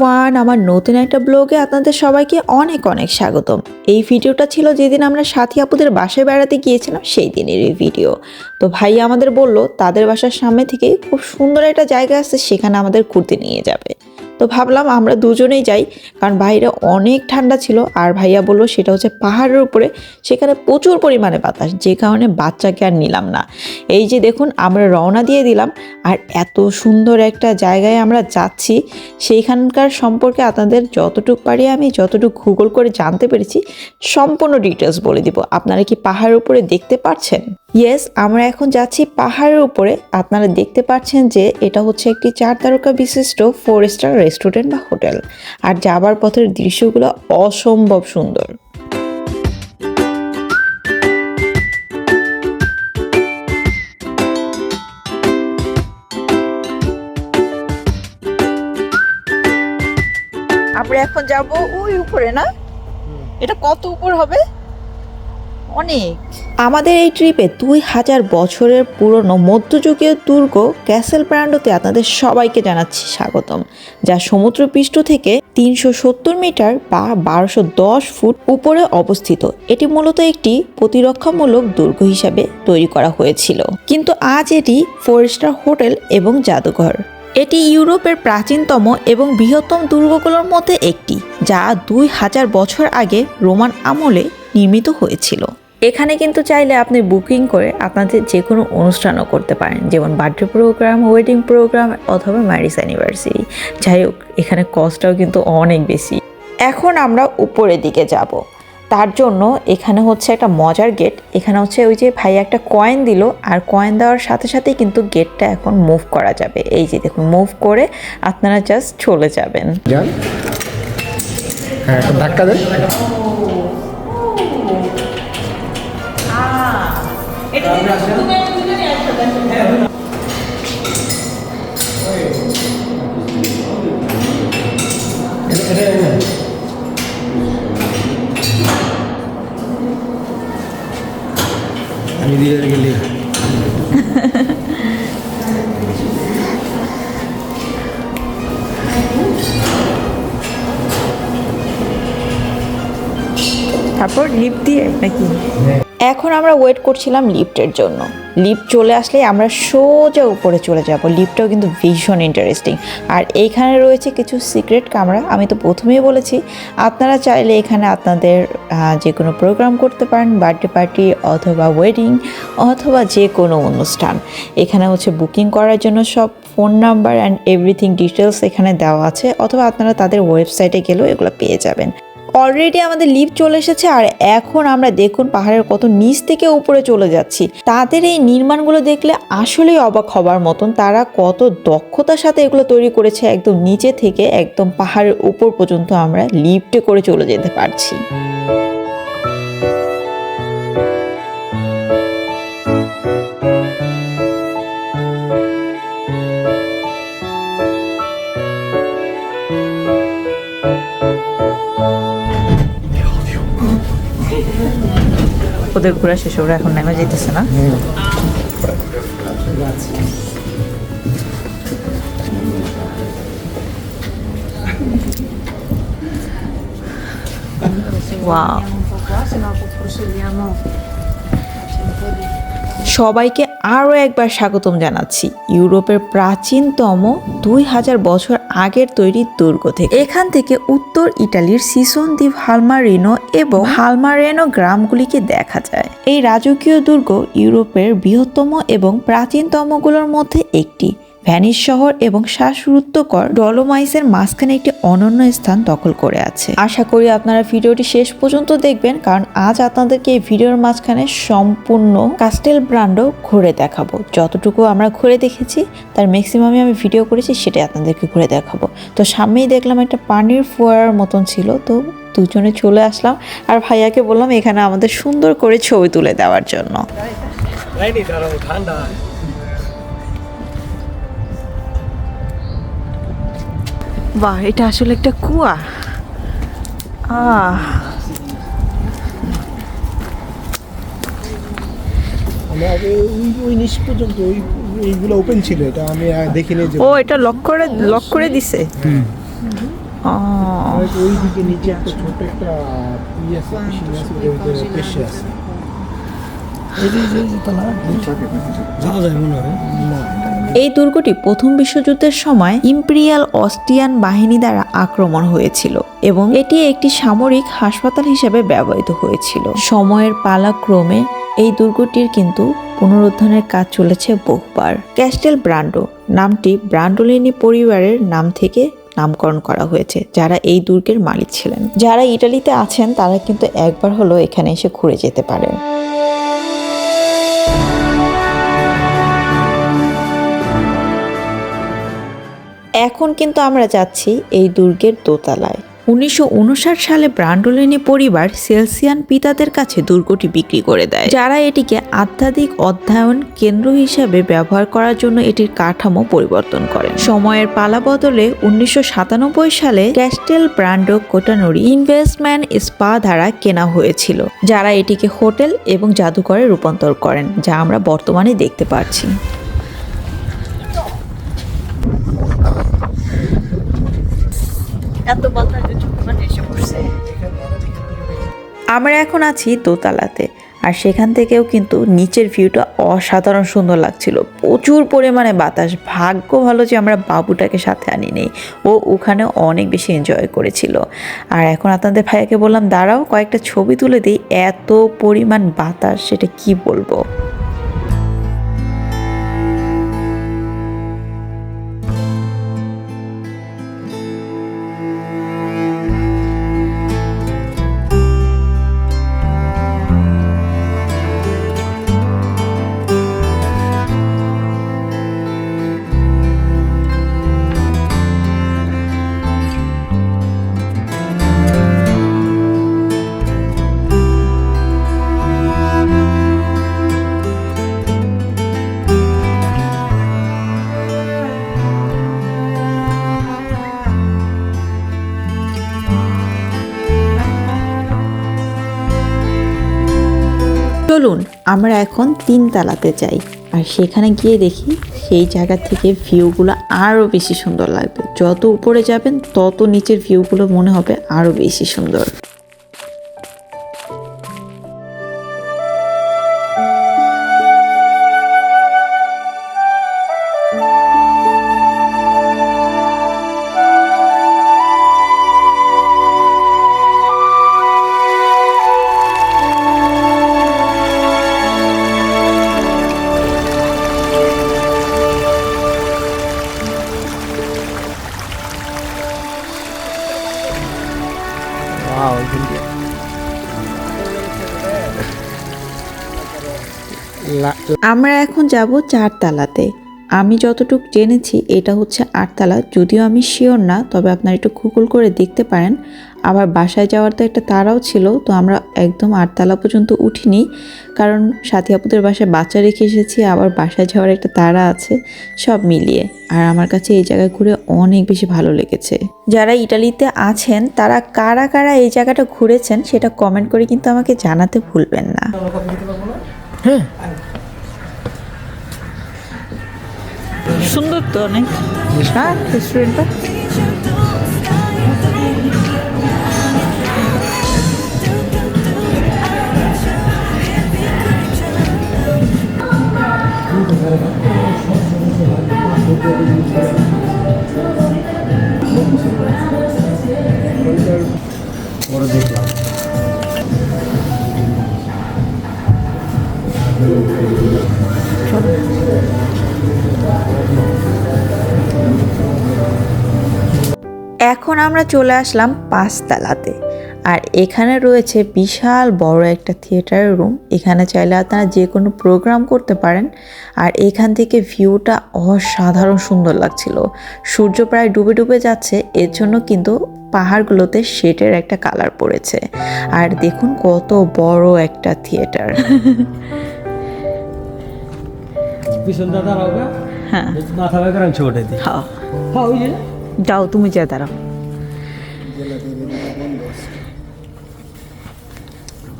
One আমার নতুন একটা ব্লগে আপনাদের সবাইকে অনেক অনেক স্বাগতম। এই ভিডিওটা ছিল যেদিন আমরা সাথী আপুদের বাসায় বেড়াতে গিয়েছিলাম, সেই দিনের এই ভিডিও। তো ভাই আমাদের বলল, তাদের বাসার সামনে থেকে খুব সুন্দর একটা জায়গা আছে, সেখানে আমাদের ঘুরতে নিয়ে যাবে। তো ভাবলাম আমরা দুজনেই যাই, কারণ বাইরে অনেক ঠান্ডা ছিল আর ভাইয়া বলল সেটা হচ্ছে পাহাড়ের উপরে, সেখানে প্রচুর পরিমাণে বাতাস, যে কারণে বাচ্চাকে আর নিলাম না। এই যে দেখুন, আমরা রওনা দিয়ে দিলাম আর এত সুন্দর একটা জায়গায় আমরা যাচ্ছি, সেইখানকার সম্পর্কে আপনাদের যতটুকু পারি আমি, যতটুকু গুগল করে জানতে পেরেছি, সম্পূর্ণ ডিটেলস বলে দিব। আপনারা কি পাহাড়ের উপরে দেখতে পাচ্ছেন ইয়েস আমরা এখন যাচ্ছি পাহাড়ের উপরে। আপনারা দেখতে পাচ্ছেন যে এটা হচ্ছে একটি চার তারকা বিশিষ্ট ফোর স্টার রেস্টুরেন্ট বা হোটেল আর যাবার পথের দৃশ্যগুলো অসম্ভব সুন্দর। আমরা এখন যাব ওই উপরে না? এটা কত উপর হবে? অনেক। আমাদের এই ট্রিপে দুই হাজার বছরের পুরনো মধ্যযুগীয় দুর্গ ক্যাসেল ব্র্যান্ডোতে আপনাদের সবাইকে জানাচ্ছি স্বাগতম, যা সমুদ্রপৃষ্ঠ থেকে তিনশো সত্তর মিটার বা বারোশো দশ ফুট উপরে অবস্থিত। এটি মূলত একটি প্রতিরক্ষামূলক দুর্গ হিসাবে তৈরি করা হয়েছিল। কিন্তু আজ এটি ফোর স্টার হোটেল এবং জাদুঘর। এটি ইউরোপের প্রাচীনতম এবং বৃহত্তম দুর্গগুলোর মধ্যে একটি, যা দুই হাজার বছর আগে রোমান আমলে নির্মিত হয়েছিল। এখানে কিন্তু চাইলে আপনি বুকিং করে আপনাদের যে কোনো অনুষ্ঠানও করতে পারেন। যেমন বার্থডে প্রোগ্রাম, ওয়েডিং প্রোগ্রাম অথবা ম্যারিজ অ্যানিভার্সারি। যাই হোক, এখানে কস্টটাও কিন্তু অনেক বেশি। এখন আমরা উপরের দিকে যাব। তার জন্য এখানে হচ্ছে একটা মজার গেট। এখানে হচ্ছে ওই যে ভাই একটা কয়েন দিল। আর কয়েন দেওয়ার সাথে সাথেই কিন্তু গেটটা এখন মুভ করা যাবে। এই যে দেখুন মুভ করে আপনারা জাস্ট চলে যাবেন। হ্যাঁ ধাক্কা দেন। আমি দিয়ে গেলি তারপর লিফট দিয়ে নাকি? ওয়েট করছিলাম লিফটের জন্য। লিফট চলে আসলে আমরা সোজা উপরে চলে যাব। লিফটটাও কিন্তু ভীষণ ইন্টারেস্টিং আর এইখানে রয়েছে কিছু সিক্রেট কামরা আমি তো প্রথমেই বলেছি, আপনারা চাইলে এখানে আপনাদের যে কোনো প্রোগ্রাম করতে পারেন বার্থডে পার্টি অথবা ওয়েডিং অথবা যে কোনো অনুষ্ঠান। এখানে হচ্ছে বুকিং করার জন্য সব phone number and everything details এখানে দেওয়া আছে। অথবা আপনারা তাদের ওয়েবসাইটে গেলেও এগুলো পেয়ে যাবেন। অলরেডি আমাদের লিফট চলে এসেছে আর এখন আমরা দেখুন পাহাড়ের কত নিচ থেকে উপরে চলে যাচ্ছি। তাদের এই নির্মাণগুলো দেখলে আসলেই অবাক হবার মতন। তারা কত দক্ষতার সাথে এগুলো তৈরি করেছে। একদম নিচে থেকে একদম পাহাড়ের উপর পর্যন্ত আমরা লিফটে করে চলে যেতে পারছি। ওদের ঘোরা শেষ ওরা এখন নেমে যেতেছে না। সবাইকে আরও একবার স্বাগতম জানাচ্ছি। ইউরোপের প্রাচীনতম দুই হাজার বছর আগের তৈরি দুর্গ থেকে। এখান থেকে উত্তর ইটালির সিসন দ্বীপ হালমারিনো এবং হালমারেনো গ্রামগুলিকে দেখা যায়। এই রাজকীয় দুর্গ ইউরোপের বৃহত্তম এবং প্রাচীনতমগুলোর মধ্যে একটি। ভ্যানিস শহর এবং শ্বাসরুদ্ধকর ডলোমাইসের মাঝখানে একটি অনন্য স্থান দখল করে আছে। আশা করি আপনারা ভিডিওটি শেষ পর্যন্ত দেখবেন, কারণ আজ আপনাদেরকে এই ভিডিওর মাঝখানে সম্পূর্ণ কাস্টেল ব্র্যান্ডও ঘুরে দেখাবো। যতটুকু আমরা ঘুরে দেখেছি, তার ম্যাক্সিমামই আমি ভিডিও করেছি, সেটাই আপনাদেরকে ঘুরে দেখাবো। তো সামনেই দেখলাম একটা পানির ফোয়ারার মতন ছিল, তো দুজনে চলে আসলাম আর ভাইয়াকে বললাম এখানে আমাদের সুন্দর করে ছবি তুলে দেওয়ার জন্য। বাহ এটা আসলে একটা কুয়া। আহ। আমি ওই ওই নিচ পর্যন্ত ওপেন ছিল এটা আমি আগে দেখিনি ও এটা লক করে লক করে দিছে? ওই দিকে নিচে একটা ছোট একটা আছে আছে এই যে যায় মনে হয়। না এই দুর্গটি প্রথম বিশ্বযুদ্ধের সময় ইম্পেরিয়াল অস্ট্রিয়ান বাহিনী দ্বারা আক্রমণ হয়েছিল এবং এটি একটি সামরিক হাসপাতাল হিসেবে ব্যবহৃত হয়েছিল। সময়ের পালাক্রমে এই দুর্গটির কিন্তু পুনরুদ্ধারের কাজ চলেছে বহুবার। ক্যাস্টেল ব্রান্ডো নামটি ব্রান্ডোলিনি পরিবারের নাম থেকে নামকরণ করা হয়েছে, যারা এই দুর্গের মালিক ছিলেন। যারা ইটালিতে আছেন, তারা কিন্তু একবার হলো এখানে এসে ঘুরে যেতে পারেন। এখন কিন্তু আমরা যাচ্ছি এই দুর্গের দোতলায়। উনিশশো উনষাট সালে ব্রান্ডোলিনি পরিবার সেলসিয়ান পিতাদের কাছে দুর্গটি বিক্রি করে দেয়। যারা এটিকে আধ্যাত্মিক অধ্যয়ন কেন্দ্র হিসেবে ব্যবহার করার জন্য এটির কাঠামো পরিবর্তন করেন। সময়ের পালা বদলে উনিশশো সাতানব্বই সালে Castel Brando Cotanori investment SpA দ্বারা কেনা হয়েছিল, যারা এটিকে হোটেল এবং জাদুঘরে রূপান্তর করেন, যা আমরা বর্তমানে দেখতে পাচ্ছি। এত বাতাস চোখে এসে পড়ছে। আমরা এখন আছি দোতলাতে, আর সেখান থেকেও কিন্তু নিচের ভিউটা অসাধারণ সুন্দর লাগছিল। প্রচুর পরিমাণে বাতাস। ভাগ্য ভালো যে আমরা বাবুটাকে সাথে আনি নেই ও ওখানে অনেক বেশি এনজয় করেছিল। আর এখন আপনাদের ভাইয়াকে বললাম, দাঁড়াও, কয়েকটা ছবি তুলে দিই। এত পরিমাণ বাতাস, সেটা কি বলব? আমরা এখন তিন তালাতে যাই। আর সেখানে গিয়ে দেখি সেই জায়গা থেকে ভিউগুলো আরও বেশি সুন্দর লাগবে। যত উপরে যাবেন, তত নিচের ভিউগুলো মনে হবে আরও বেশি সুন্দর। আমরা এখন যাব চার তালাতে আমি যতটুকু জেনেছি, এটা হচ্ছে আটতলা। যদিও আমি শিওর না, তবে আপনারা একটু গুগল করে দেখতে পারেন। আবার বাসায় যাওয়ার তো একটা তারাও ছিল, তো আমরা একদম আটতলা পর্যন্ত উঠিনি। কারণ সাথী আপুদের বাসায় বাচ্চা রেখে এসেছি, আবার বাসায় যাওয়ার একটা তারা আছে, সব মিলিয়ে। আর আমার কাছে এই জায়গায় ঘুরে অনেক বেশি ভালো লেগেছে। যারা ইটালিতে আছেন, তারা কারা কারা এই জায়গাটা ঘুরেছেন, সেটা কমেন্ট করে কিন্তু আমাকে জানাতে ভুলবেন না। হ্যাঁ। সুন্দর তো অনেক। হ্যাঁ রেস্টুরেন্টটা আমরা চলে আসলাম পাঁচতলাতে। আর এখানে রয়েছে বিশাল বড় একটা থিয়েটারের রুম। এখানে চাইলে আপনারা যে কোনো প্রোগ্রাম করতে পারেন। আর এখান থেকে ভিউটা অসাধারণ সুন্দর লাগছিল। সূর্য প্রায় ডুবে ডুবে যাচ্ছে। এর জন্য কিন্তু পাহাড়গুলোতে শেডের একটা কালার পড়েছে। আর দেখুন কত বড় একটা থিয়েটার। হ্যাঁ। দিই। হ্যাঁ। হ্যাঁ যাও তুমি যা দাঁড়াও।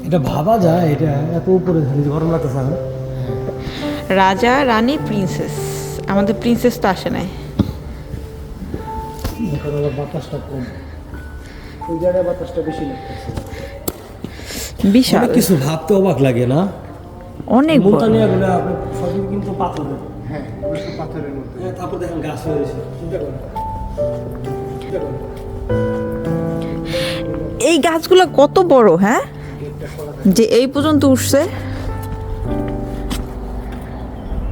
এটা ভাবা যায় এটা এত উপরে গরম লাগতেছে এখন। রাজা রানী প্রিন্সেস আমাদের প্রিন্সেস তো আসে নাই। এখন আবার বাতাসটা কম। ওই জায়গায় বাতাসটা বেশি লাগতেছে। বিশাল। কিছু ভাবতে অবাক লাগে না? অনেক বড়। মুলতানিয়া গুলো আপনার সবই কিন্তু পাথরের। হ্যাঁ পাথরের মধ্যে। হ্যাঁ, তারপর দেখেন গাছ হয়েছে। চিন্তা করেন। চিন্তা করেন। এই গাছগুলো কত বড় হ্যাঁ? যে এই পর্যন্ত উঠছে।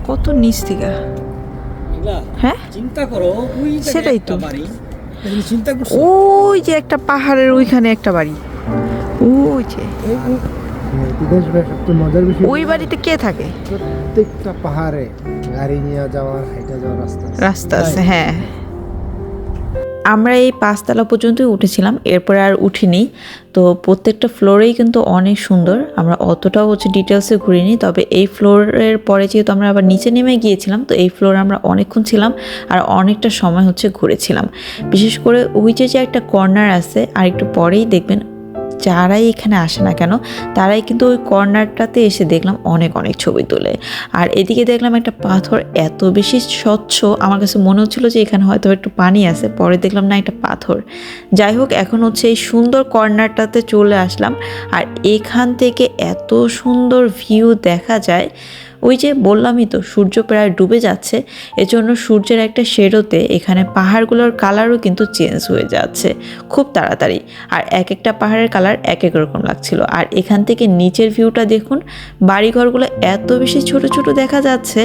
কত নিচ থেকে। হ্যাঁ? চিন্তা করো ওই সেটাই তো। চিন্তা ওই যে একটা পাহাড়ের ওইখানে একটা বাড়ি। ওই যে। ওই বাড়িতে কে থাকে? প্রত্যেকটা পাহাড়ে গাড়ি নিয়ে যাওয়া হাইটা যাওয়ার রাস্তা রাস্তা আছে হ্যাঁ। আমরা এই পাঁচতলা পর্যন্তই উঠেছিলাম, এরপরে আর উঠিনি। তো প্রত্যেকটা ফ্লোরেই কিন্তু অনেক সুন্দর, আমরা অতটাও হচ্ছে ডিটেলসে ঘুরিনি, তবে এই ফ্লোরের পরে যেহেতু আমরা আবার নিচে নেমে গিয়েছিলাম, তো এই ফ্লোরে আমরা অনেকক্ষণ ছিলাম আর অনেকটা সময় হচ্ছে ঘুরেছিলাম। বিশেষ করে উইচে যে যে একটা কর্নার আছে আর একটু পরেই দেখবেন যারাই এখানে আসে না কেন, তারাই কিন্তু ওই কর্নারটাতে এসে দেখলাম অনেক অনেক ছবি তোলে। আর এদিকে দেখলাম একটা পাথর এত বেশি স্বচ্ছ, আমার কাছে মনে হচ্ছিল যে এখানে হয়তো একটু পানি আছে, পরে দেখলাম না একটা পাথর। যাই হোক, এখন হচ্ছে এই সুন্দর কর্নারটাতে চলে আসলাম। আর এখান থেকে এত সুন্দর ভিউ দেখা যায় ওই যে বললামই তো, সূর্য প্রায় ডুবে যাচ্ছে, এজন্য সূর্যের একটা শেডোতে এখানে পাহাড়গুলোর কালারও কিন্তু চেঞ্জ হয়ে যাচ্ছে, খুব তাড়াতাড়ি। আর এক একটা পাহাড়ের কালার এক এক রকম লাগছিল। আর এখান থেকে নিচের ভিউটা দেখুন, বাড়িঘরগুলো এত বেশি ছোট ছোট দেখা যাচ্ছে,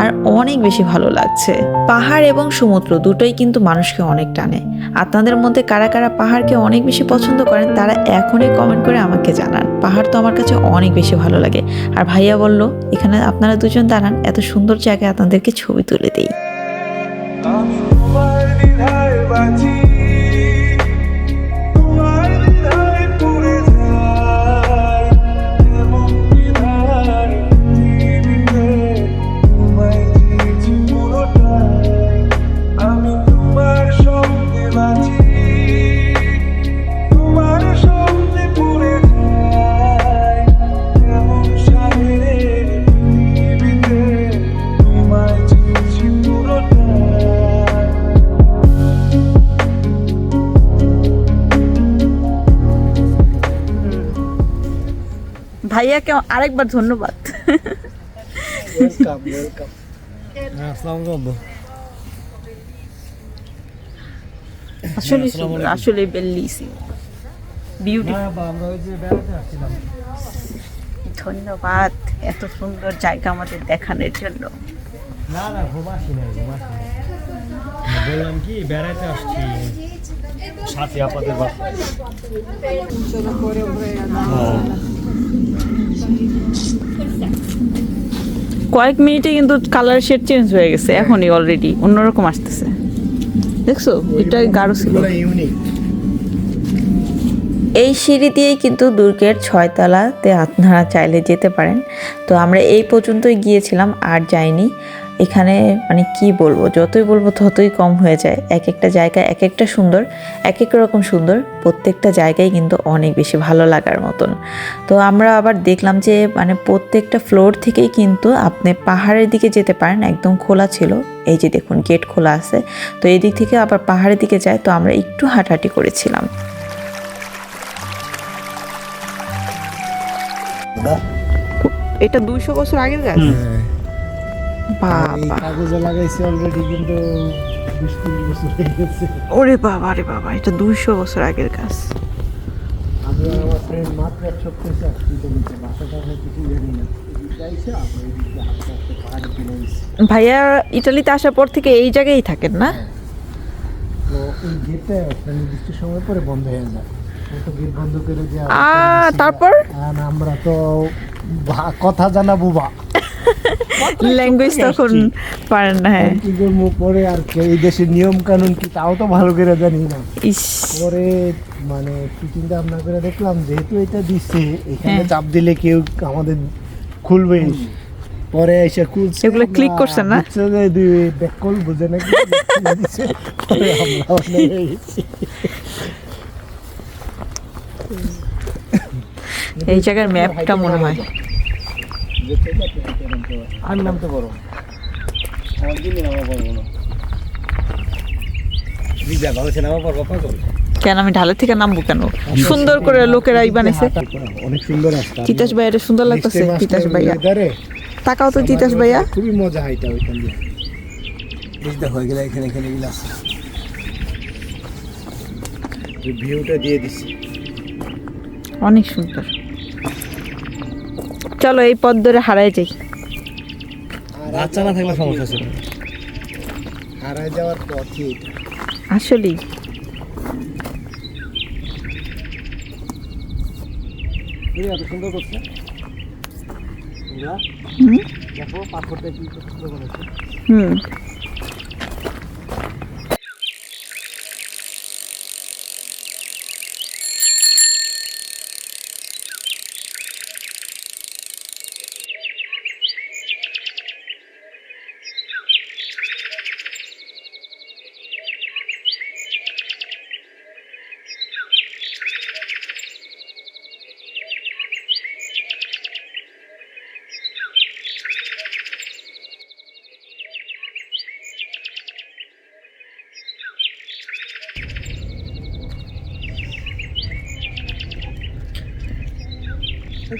আর অনেক বেশি ভালো লাগছে। পাহাড় এবং সমুদ্র দুটোই কিন্তু মানুষকে অনেক টানে। আপনাদের মধ্যে কারা কারা পাহাড়কে অনেক বেশি পছন্দ করেন, তারা এখনই কমেন্ট করে আমাকে জানান। পাহাড় তো আমার কাছে অনেক বেশি ভালো লাগে। আর ভাইয়া বলল, এখানে আপনারা দুজন দাঁড়ান এত সুন্দর জায়গায় আপনাদেরকে ছবি তুলে দিই। আমি তোমার বাঁচি ভাইয়াকে আরেকবার ধন্যবাদ। হ্যাঁ আসলে আসলে বেল্লিসি হ্যাঁ বা আমরা ওই যে বেড়াতে আসছিলাম। ধন্যবাদ এত সুন্দর জায়গা আমাদের দেখানোর জন্য। না না বললাম কি বেড়াতে আসছি। সাথে আপাদের বাসা হ্যাঁ। কয়েক মিনিটে কিন্তু কালার শেড চেঞ্জ হয়ে গেছে এখনই অলরেডি অন্যরকম আসতেছে। দেখছ? এটা গাঢ় ছিল। এই সিঁড়ি দিয়েই কিন্তু দুর্গের ছয়তলাতে আপনারা চাইলে যেতে পারেন। তো আমরা এই পর্যন্তই গিয়েছিলাম আর যাইনি। এখানে মানে কি বলব যতই বলব ততই কম হয়ে যায়। এক একটা জায়গা এক একটা সুন্দর এক এক রকম সুন্দর প্রত্যেকটা জায়গায় কিন্তু অনেক বেশি ভালো লাগার মতন। তো আমরা আবার দেখলাম যে মানে প্রত্যেকটা ফ্লোর থেকেই কিন্তু আপনি পাহাড়ের দিকে যেতে পারেন একদম খোলা ছিল। এই যে দেখুন গেট খোলা আছে। তো এই দিক থেকে আবার পাহাড়ের দিকে যায় তো আমরা একটু হাঁটাহাঁটি করেছিলাম। এটা দুইশো বছর আগের গাছ? এই কাগজে লাগাইছে অলরেডি কিন্তু ওরে বাবা রে বাবা এটা দুইশো বছর আগের গাছ আমি আমার ফ্রেন্ড মাত্র এক সপ্তাহ আসছি তো নিচে বাসাটা হয় কিছু জানি না। এদিকে আইসে আমরা এদিকে হাঁটতে হাঁটতে পাহাড়ে চলে গেছি ভাইয়া ইটালিতে আসার পর থেকে এই জায়গায় থাকেন না? এই গেটটা একটা নির্দিষ্ট সময় পরে বন্ধ হয়ে যায়। তো গেট বন্ধ করে দিয়ে তারপর? আমরা তো কথা জানা বুবা। ল্যাঙ্গুয়েজ তখন পারেন না হ্যাঁ। কি করব পরে আর এই দেশের নিয়ম কানুন কি তাও তো ভালো করে জানি না। পরে মানে একটু চিন্তা ভাবনা করে দেখলাম যেহেতু এটা দিচ্ছে এখানে হ্যাঁ। চাপ দিলে কেউ আমাদের খুলবে। পরে এসে খুলছে এগুলো আমরা করছেন না? দুই বুঝে নাকি? পরে আমরা। এই জায়গার ম্যাপটা মনে হয়। আমি নামতে পারব আমার দিলে নামা পারব না। কেন? আমি ঢালের থেকে নামবো কেন? সুন্দর করে লোকেরাই বানাইছে। অনেক সুন্দর রাস্তা তিতাস ভাইয়া সুন্দর লাগতেছে তিতাস ভাইয়া। তাকাও তো তিতাস ভাইয়া। খুবই মজা হয় এটা ওইখান দিয়ে। হয়ে গেলে এখানে এখানে ভিউটা দিয়ে দিচ্ছি। অনেক সুন্দর। চলো এই পথ ধরে হারাই যাই। বাচ্চা না থাকলে সমস্যা ছিল হারাই যাওয়ার পথই। আসলেই। এত সুন্দর করছে। হুম। দেখো পাথরটা কি সুন্দর করেছে। হুম।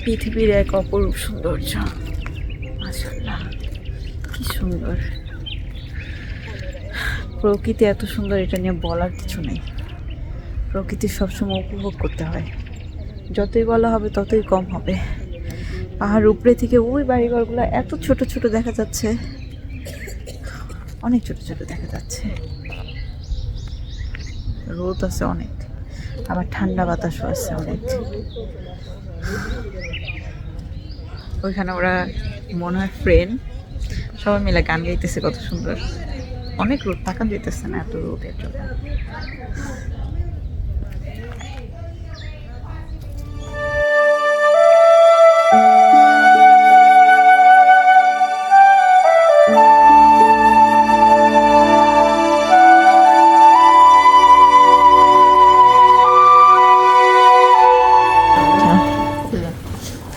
পৃথিবীর এক অপরূপ সৌন্দর্য। মাশাআল্লাহ, কি সুন্দর। প্রকৃতি এত সুন্দর, এটা নিয়ে বলার কিছু নেই। প্রকৃতি সবসময় উপভোগ করতে হয়। যতই বলা হবে, ততই কম হবে। পাহাড় উপরে থেকে ওই বাড়িঘরগুলো এত ছোট ছোট দেখা যাচ্ছে। অনেক ছোট ছোট দেখা যাচ্ছে। রোদ আছে অনেক। আবার ঠান্ডা বাতাসও আসছে অনেক। ওইখানে ওরা মনে হয় ফ্রেন্ড সবাই মিলে গান গাইতেছে, কত সুন্দর। অনেক রোদ তাকান দিতেছে না এত রোদের জন্য।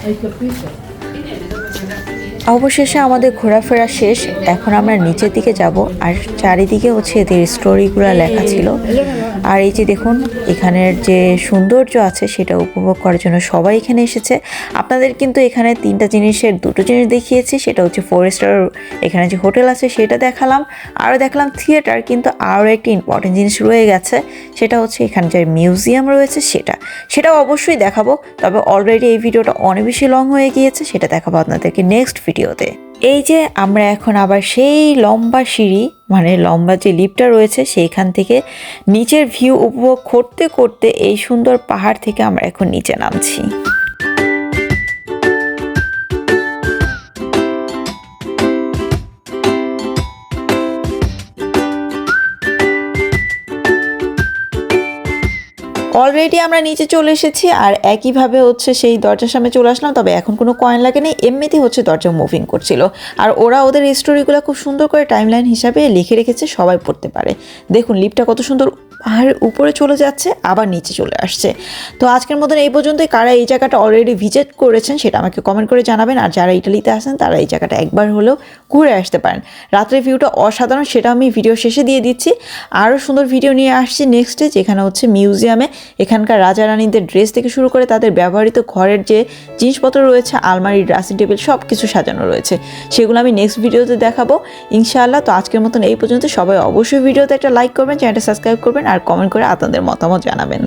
It's picture অবশেষে আমাদের ঘোরাফেরা শেষ। এখন আমরা নিচের দিকে যাব আর চারিদিকে হচ্ছে এদের স্টোরিগুলো লেখা ছিল। আর এই যে দেখুন, এখানের যে সৌন্দর্য আছে সেটা উপভোগ করার জন্য সবাই এখানে এসেছে। আপনাদের কিন্তু এখানে তিনটা জিনিসের, দুটো জিনিস দেখিয়েছি, সেটা হচ্ছে ফোর স্টার এখানে যে হোটেল আছে সেটা দেখালাম। আরও দেখালাম থিয়েটার কিন্তু আরও একটি ইম্পর্টেন্ট জিনিস রয়ে গেছে, সেটা হচ্ছে এখানে যে মিউজিয়াম রয়েছে সেটা। সেটা অবশ্যই দেখাবো, তবে অলরেডি এই ভিডিওটা অনেক বেশি লং হয়ে গিয়েছে, সেটা দেখাবো আপনাদেরকে নেক্সট ভিডিওতে। এই যে আমরা এখন আবার সেই লম্বা সিঁড়ি মানে লম্বা যে লিফটটা রয়েছে, সেইখান থেকে নিচের ভিউ উপভোগ করতে করতে এই সুন্দর পাহাড় থেকে আমরা এখন নিচে নামছি। অলরেডি আমরা নিচে চলে এসেছি আর একইভাবে হচ্ছে সেই দরজার সামনে চলে আসলাম, তবে এখন কোনো কয়েন লাগে নেই এমনিতেই হচ্ছে দরজা মুভিং করছিল। আর ওরা ওদের স্টোরিগুলো খুব সুন্দর করে টাইমলাইন হিসাবে লিখে রেখেছে, সবাই পড়তে পারে। দেখুন লিপটা কত সুন্দর পাহাড়ের উপরে চলে যাচ্ছে, আবার নিচে চলে আসছে। তো আজকের মতন এই পর্যন্তই। কারা এই জায়গাটা অলরেডি ভিজিট করেছেন সেটা আমাকে কমেন্ট করে জানাবেন। আর যারা ইটালিতে আসেন তারা এই জায়গাটা একবার হলেও ঘুরে আসতে পারেন। রাত্রের ভিউটা অসাধারণ, সেটা আমি ভিডিও শেষে দিয়ে দিচ্ছি। আরও সুন্দর ভিডিও নিয়ে আসছি নেক্সটে যেখানে হচ্ছে মিউজিয়ামে এখানকার রাজা রানীদের ড্রেস থেকে শুরু করে তাদের ব্যবহৃত ঘরের যে জিনিসপত্র রয়েছে, আলমারি ড্রেসিং টেবিল সব কিছু সাজানো রয়েছে। সেগুলো আমি নেক্সট ভিডিওতে দেখাবো। ইনশাআল্লাহ, তো আজকের মতন এই পর্যন্ত। সবাই অবশ্যই ভিডিওতে একটা লাইক করবেন চ্যানেলটা সাবস্ক্রাইব করবেন। আর কমেন্ট করে আপনাদের মতামত জানাবেন।